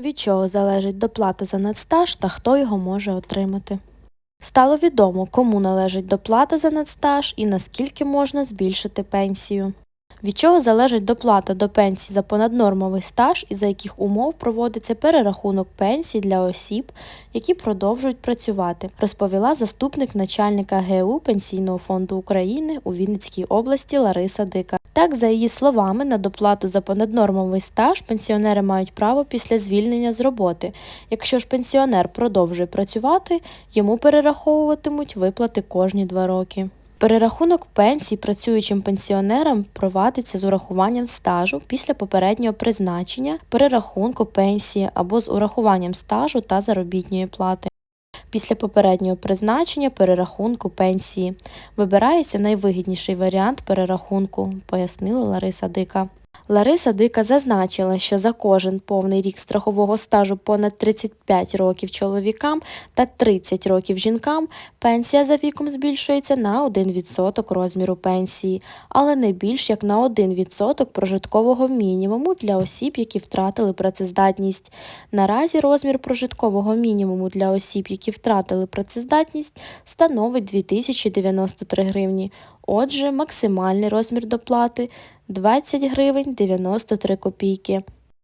Від чого залежить доплата за надстаж та хто його може отримати. Стало відомо, кому належить доплата за надстаж і наскільки можна збільшити пенсію. Від чого залежить доплата до пенсії за понаднормовий стаж і за яких умов проводиться перерахунок пенсій для осіб, які продовжують працювати, розповіла заступник начальника ГУ Пенсійного фонду України у Вінницькій області Лариса Дика. Так, за її словами, на доплату за понаднормовий стаж пенсіонери мають право після звільнення з роботи. Якщо ж пенсіонер продовжує працювати, йому перераховуватимуть виплати кожні два роки. Перерахунок пенсій працюючим пенсіонерам провадиться з урахуванням стажу після попереднього призначення, перерахунку пенсії або з урахуванням стажу та заробітної плати. Після попереднього призначення перерахунку пенсії вибирається найвигідніший варіант перерахунку, пояснила Лариса Дика. Лариса Дика зазначила, що за кожен повний рік страхового стажу понад 35 років чоловікам та 30 років жінкам пенсія за віком збільшується на 1% розміру пенсії, але не більш як на 1% прожиткового мінімуму для осіб, які втратили працездатність. Наразі розмір прожиткового мінімуму для осіб, які втратили працездатність, становить 2093 гривні. Отже, максимальний розмір доплати 20 гривень 93 копійки.